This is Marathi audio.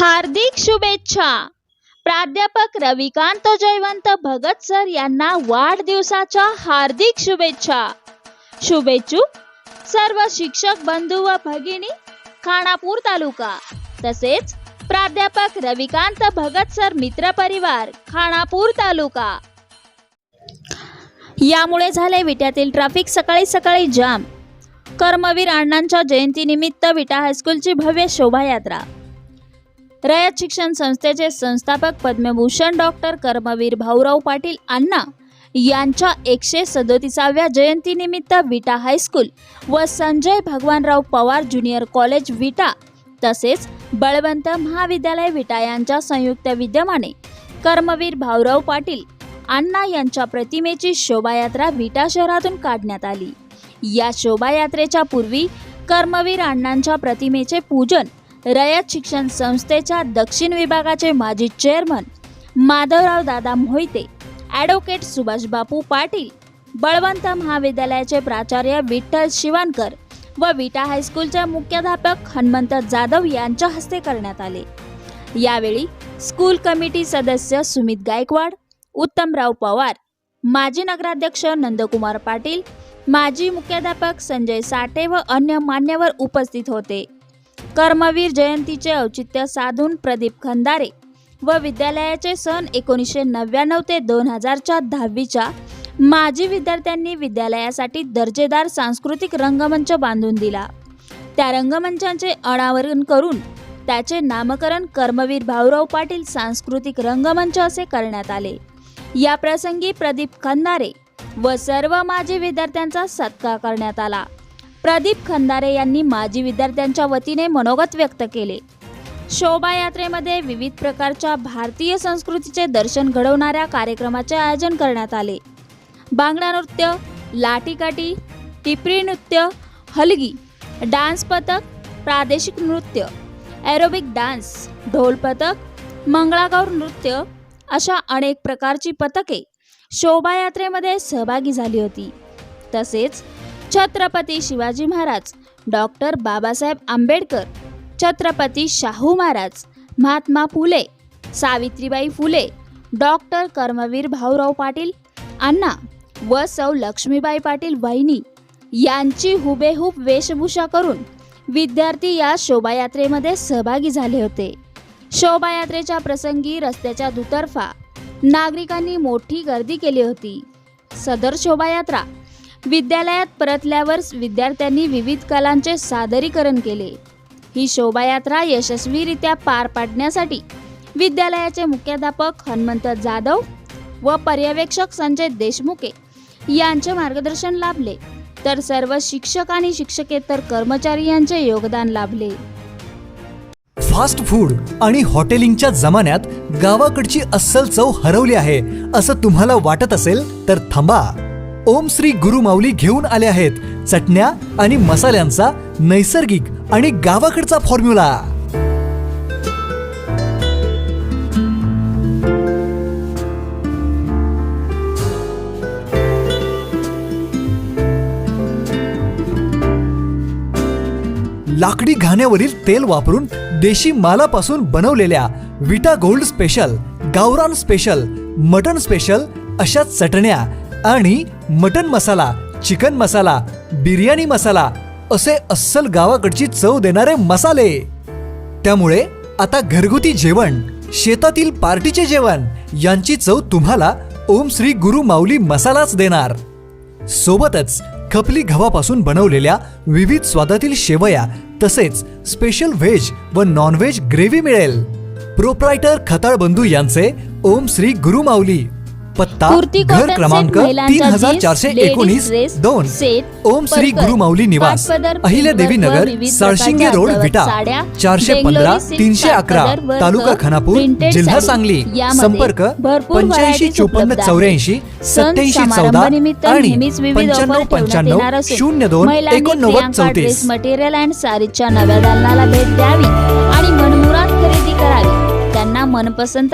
हार्दिक शुभेच्छा. प्राध्यापक रविकांत जयवंत भगत सर यांना वाढदिवसाच्या हार्दिक शुभेच्छा. शुभेच्छुक सर्व शिक्षक बंधू व भगिनी खानापूर तालुका. तसेच प्राध्यापक रविकांत भगत सर मित्र परिवार खानापूर तालुका. यामुळे झाले विट्यातील ट्रॅफिक सकाळी सकाळी जाम. कर्मवीर अण्णांच्या जयंतीनिमित्त विटा हायस्कूलची भव्य शोभायात्रा. रयत शिक्षण संस्थेचे संस्थापक पद्मभूषण डॉक्टर कर्मवीर भाऊराव पाटील अण्णा यांच्या एकशे सदोतीसाव्या जयंतीनिमित्त विटा हायस्कूल व संजय भगवानराव पवार ज्युनियर कॉलेज विटा तसेच बळवंत महाविद्यालय विटा यांच्या संयुक्त विद्यमाने कर्मवीर भाऊराव पाटील अण्णा यांच्या प्रतिमेची शोभायात्रा विटा शहरातून काढण्यात आली. या शोभायात्रेच्या पूर्वी कर्मवीर अण्णांच्या प्रतिमेचे पूजन रयत शिक्षण संस्थेच्या दक्षिण विभागाचे माजी चेअरमन माधवराव दादा मोहिते ॲडव्होकेट सुभाष बापू पाटील बळवंत महाविद्यालयाचे प्राचार्य विठ्ठल शिवानकर व विटा हायस्कूलचे मुख्याध्यापक हनुमंत जाधव यांच्या हस्ते करण्यात आले. यावेळी स्कूल कमिटी सदस्य सुमित गायकवाड उत्तमराव पवार माजी नगराध्यक्ष नंदकुमार पाटील माजी मुख्याध्यापक संजय साठे व अन्य मान्यवर उपस्थित होते. कर्मवीर जयंतीचे औचित्य साधून प्रदीप खंदारे व विद्यालयाचे सन एकोणीसशे नव्याण्णव ते दोन हजारच्या दहावीच्या माजी विद्यार्थ्यांनी विद्यालयासाठी दर्जेदार सांस्कृतिक रंगमंच बांधून दिला. त्या रंगमंचांचे अनावरण करून त्याचे नामकरण कर्मवीर भाऊराव पाटील सांस्कृतिक रंगमंच असे करण्यात आले. या प्रसंगी प्रदीप खंदारे व सर्व माजी विद्यार्थ्यांचा सत्कार करण्यात आला. प्रदीप खंदारे यांनी माजी विद्यार्थ्यांच्या वतीने मनोगत व्यक्त केले. शोभायात्रेमध्ये विविध प्रकारच्या भारतीय संस्कृतीचे दर्शन घडवणाऱ्या कार्यक्रमाचे आयोजन करण्यात आले. बांगडा नृत्य लाठीकाठी टिपरी नृत्य हलगी डान्स पथक प्रादेशिक नृत्य ॲरोबिक डान्स ढोल पथक मंगळागौर नृत्य अशा अनेक प्रकारची पथके शोभायात्रेमध्ये सहभागी झाली होती. तसेच छत्रपती शिवाजी महाराज डॉक्टर बाबासाहेब आंबेडकर छत्रपती शाहू महाराज महात्मा फुले सावित्रीबाई फुले डॉक्टर कर्मवीर भाऊराव पाटील अण्णा व सौ लक्ष्मीबाई पाटील वहिनी यांची हुबेहूब वेशभूषा करून विद्यार्थी या शोभायात्रेमध्ये सहभागी झाले होते. शोभायात्रेच्या प्रसंगी रस्त्याच्या दुतर्फा नागरिकांनी मोठी गर्दी केली होती. सदर शोभायात्रा विद्यालयात परतल्यावर विद्यार्थ्यांनी विविध कलांचे सादरीकरण केले. ही शोभायात्रा यशस्वीरित्या पार पाडण्यासाठी विद्यालयाचे मुख्याध्यापक हनुमंत जाधव व पर्यवेक्षक संजय देशमुखे यांचे मार्गदर्शन लाभले. तर सर्व शिक्षक आणि शिक्षकेतर कर्मचारी यांचे योगदान लाभले. फास्ट फूड आणि हॉटेलिंगच्या जमान्यात गावाकडची अस्सल चव हरवली आहे असं तुम्हाला वाटत असेल तर थांबा. ओम श्री गुरुमाऊली घेऊन आले आहेत चटण्या आणि मसाल्यांचा नैसर्गिक आणि गावाकडचा फॉर्म्युला लाकडी घाण्यावरील तेल वापरून देशी मालापासून बनवलेल्या विटा गोल्ड स्पेशल गावरान स्पेशल मटन स्पेशल अशा चटण्या आणि मटन मसाला चिकन मसाला बिर्याणी मसाला असे अस्सल गावाकडची चव देणारे मसाले. त्यामुळे आता घरगुती जेवण शेतातील पार्टीचे जेवण यांची चव तुम्हाला ओम श्री गुरु माऊली मसालाच देणार. सोबतच खपली गव्हापासून बनवलेल्या विविध स्वादातील शेवया तसेच स्पेशल व्हेज व नॉनव्हेज ग्रेव्ही मिळेल. प्रोप्रायटर खताळ बंधू यांचे ओम श्री गुरुमाऊली पत्ता घर क्रमांक तीन हजार चारशे एकोणीस दोन. ओम श्री गुरु माऊली निवास अहिल्या देवी नगर साळशिंगे रोड विटा चारशे पंधरा तीनशे अकरा तालुका खानापूर जिल्हा सांगली संपर्क पंच्याऐंशी चोपन्न. चौऱ्याऐंशी सत्याऐंशी चौदा आणि पंच्याण्णव पंच्याण्णव शून्य दोन एकोणनव्वद चौतीस. मटेरियल अँड सारीच्या नव्या दालनाला भेट द्यावी आणि मनमुराद खरेदी करावी. त्यांना मनपसंत